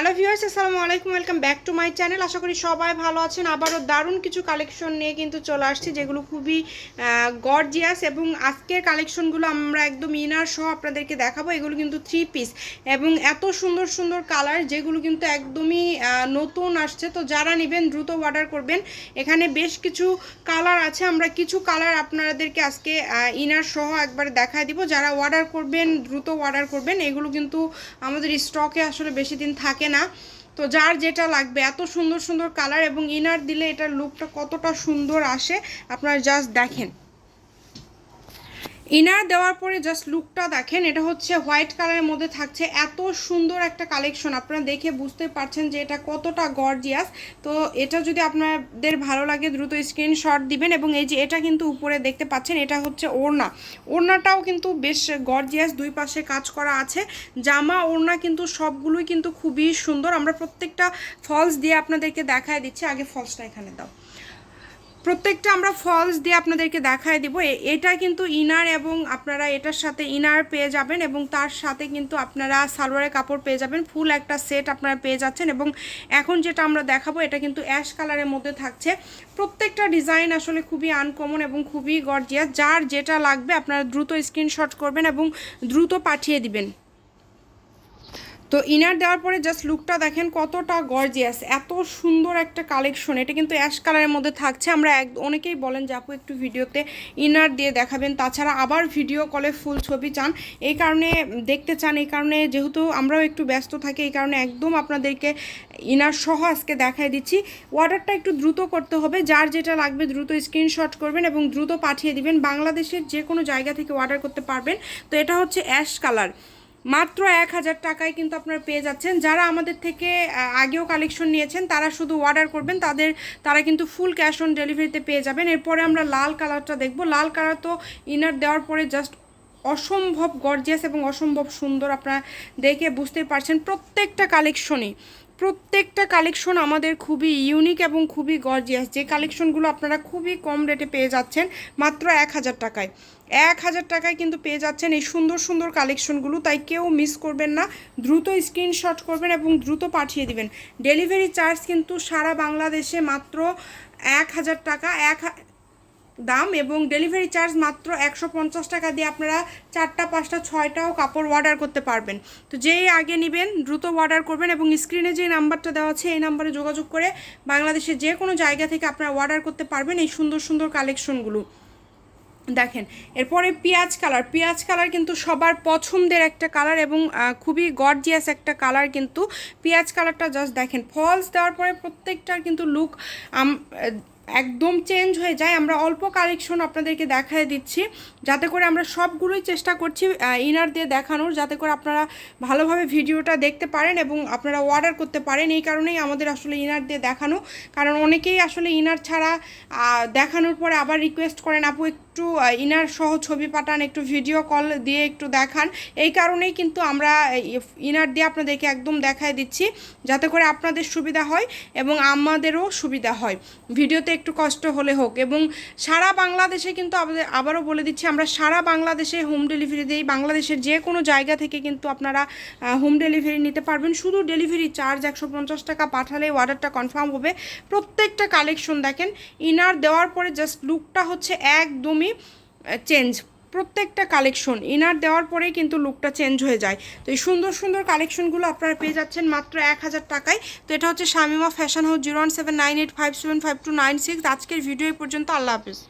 Hello viewers, আসসালামু আলাইকুম, welcome back to my channel. আশা করি সবাই ভালো আছেন। আবারও দারুণ কিছু কালেকশন নিয়ে কিন্তু চলে আসছি, যেগুলো খুবই গর্জিয়াস এবং আজকের কালেকশনগুলো আমরা একদম ইনার সহ আপনাদেরকে দেখাবো। এগুলো কিন্তু থ্রি পিস এবং এত সুন্দর সুন্দর কালার যেগুলো কিন্তু একদমই নতুন আসছে। তো যারা নেবেন, দ্রুত অর্ডার করবেন। এখানে বেশ কিছু কালার আছে। আমরা কিছু কালার আপনাদেরকে আজকে ইনার সহ একবারে দেখায় দিব। যারা অর্ডার করবেন, দ্রুত অর্ডার করবেন, এগুলো কিন্তু আমাদের স্টকে আসলে বেশি দিন থাকে না। তো যার যেটা লাগবে, এত সুন্দর সুন্দর কালার এবং ইনার দিলে এটার লুকটা কতটা সুন্দর আসে, আপনারা জাস্ট দেখেন। ইনার দেওয়ার পরে জাস্ট লুকটা দেখেন, এটা হচ্ছে হোয়াইট কালারের মধ্যে থাকছে। এত সুন্দর একটা কালেকশন আপনারা দেখে বুঝতে পারছেন যে এটা কতটা গর্জিয়াস তো এটা যদি আপনাদের ভালো লাগে, দ্রুত স্ক্রিনশট দিবেন এবং এই যে এটা কিন্তু উপরে দেখতে পাচ্ছেন, এটা হচ্ছে ওড়না। ওড়নাটাও কিন্তু বেশ গর্জিয়াস দুই পাশে কাজ করা আছে। জামা, ওড়না কিন্তু সবগুলোই কিন্তু খুবই সুন্দর। আমরা প্রত্যেকটা ফলস দিয়ে আপনাদেরকে দেখায় দিচ্ছি। আগে ফলসটা এখানে দাও। প্রত্যেকটা আমরা ফলস দিয়ে আপনাদেরকে দেখায় দিব। এটা কিন্তু ইনার এবং আপনারা এটার সাথে ইনার পেয়ে যাবেন এবং তার সাথে কিন্তু আপনারা সালোয়ারের কাপড় পেয়ে যাবেন। ফুল একটা সেট আপনারা পেয়ে যাচ্ছেন এবং এখন যেটা আমরা দেখাবো, এটা কিন্তু অ্যাশ কালারের মধ্যে থাকছে। প্রত্যেকটা ডিজাইন আসলে খুবই আনকমন এবং খুবই গর্জিয়াস যার যেটা লাগবে আপনারা দ্রুত স্ক্রিনশট করবেন এবং দ্রুত পাঠিয়ে দিবেন। তো ইনার দেওয়ার পরে জাস্ট লুকটা দেখেন কতটা গর্জিয়াস এত সুন্দর একটা কালেকশন এটা কিন্তু অ্যাশ কালারের মধ্যে থাকছে। আমরা এক, অনেকেই বলেন যে, আপু, একটু ভিডিওতে ইনার দিয়ে দেখাবেন। তাছাড়া আবার ভিডিও কলে ফুল ছবি চান। এই কারণে দেখতে চান, এই কারণে যেহেতু আমরাও একটু ব্যস্ত থাকি, এই কারণে একদম আপনাদেরকে ইনার সহ আজকে দেখাই দিচ্ছি। অর্ডারটা একটু দ্রুত করতে হবে। যার যেটা লাগবে দ্রুত স্ক্রিনশট করবেন এবং দ্রুত পাঠিয়ে দিবেন। বাংলাদেশের যে কোনো জায়গা থেকে অর্ডার করতে পারবেন। তো এটা হচ্ছে অ্যাশ কালার মাত্র এক হাজার টাকায় কিন্তু আপনারা পেয়ে যাচ্ছেন। যারা আমাদের থেকে আগেও কালেকশন নিয়েছেন, তারা শুধু অর্ডার করবেন, তাদের, তারা কিন্তু ফুল ক্যাশ অন ডেলিভারিতে পেয়ে যাবেন। এরপরে আমরা লাল কালারটা দেখব। লাল কালার তো ইনার দেওয়ার পরে জাস্ট অসম্ভব গর্জিয়াস এবং অসম্ভব সুন্দর আপনারা দেখে বুঝতে পারছেন প্রত্যেকটা কালেকশনই প্রত্যেকটা কালেকশন আমাদের খুবই ইউনিক এবং খুবই গর্জিয়াস যে কালেকশনগুলো আপনারা খুবই কম রেটে পেয়ে যাচ্ছেন, মাত্র এক হাজার টাকায়। এক হাজার টাকায় কিন্তু পেয়ে যাচ্ছেন এই সুন্দর সুন্দর কালেকশনগুলো তাই কেউ মিস করবেন না। দ্রুত স্ক্রিনশট করবেন এবং দ্রুত পাঠিয়ে দিবেন। ডেলিভারি চার্জ কিন্তু সারা বাংলাদেশে মাত্র এক হাজার টাকা। এক দাম এবং ডেলিভারি চার্জ মাত্র একশো পঞ্চাশ টাকা দিয়ে আপনারা চারটা, পাঁচটা, ছয়টাও কাপড় অর্ডার করতে পারবেন। তো যেই আগে নেবেন, দ্রুত অর্ডার করবেন এবং স্ক্রিনে যে নাম্বারটা দেওয়া আছে, এই নাম্বারে যোগাযোগ করে বাংলাদেশের যে কোনো জায়গা থেকে আপনারা অর্ডার করতে পারবেন এই সুন্দর সুন্দর কালেকশনগুলো দেখেন, এরপরে পেঁয়াজ কালার পেঁয়াজ কালার কিন্তু সবার পছন্দের একটা কালার এবং খুবই গর্জিয়াস একটা কালার কিন্তু পেঁয়াজ কালারটা জাস্ট দেখেন। ফলস দেওয়ার পরে প্রত্যেকটার কিন্তু লুক একদম চেঞ্জ হয়ে যায়। আমরা অল্প কালেকশন আপনাদেরকে দেখায় দিচ্ছি। যাতে করে আমরা সবগুলোই চেষ্টা করছি ইনার দিয়ে দেখানোর। যাতে করে আপনারা ভালোভাবে ভিডিওটা দেখতে পারেন এবং আপনারা অর্ডার করতে পারেন। এই কারণেই আমাদের আসলে ইনার দিয়ে দেখানো। কারণ অনেকেই আসলে ইনার ছাড়া দেখানোর পরে আবার রিকোয়েস্ট করেন, আপু, একটু ইনার সহ ছবি পাঠান, একটু ভিডিও কল দিয়ে একটু দেখান। এই কারণেই কিন্তু আমরা ইনার দিয়ে আপনাদেরকে একদম দেখায় দিচ্ছি। যাতে করে আপনাদের সুবিধা হয় এবং আমাদেরও সুবিধা হয়। ভিডিওতে একটু কষ্ট হলে হোক। এবং সারা বাংলাদেশে কিন্তু আমাদের আবারও বলে দিচ্ছি, আমরা সারা বাংলাদেশে হোম ডেলিভারি দিই। বাংলাদেশের যে কোনো জায়গা থেকে কিন্তু আপনারা হোম ডেলিভারি নিতে পারবেন। শুধু ডেলিভারি চার্জ একশো পঞ্চাশ টাকা পাঠালে অর্ডারটা কনফার্ম হবে। প্রত্যেকটা কালেকশন দেখেন, ইনার দেওয়ার পরে জাস্ট লুকটা হচ্ছে একদমই চেঞ্জ। প্রত্যেকটা কালেকশন ইনার দেওয়ার পরে কিন্তু লুকটা চেঞ্জ হয়ে যায়। তো এই সুন্দর সুন্দর কালেকশনগুলো আপনারা পেয়ে যাচ্ছেন মাত্র এক হাজার টাকায়। তো এটা হচ্ছে Shamima fashion house zero one seven nine eight five seven five two nine six আজকের ভিডিও পর্যন্ত, আল্লাহ হাফিজ।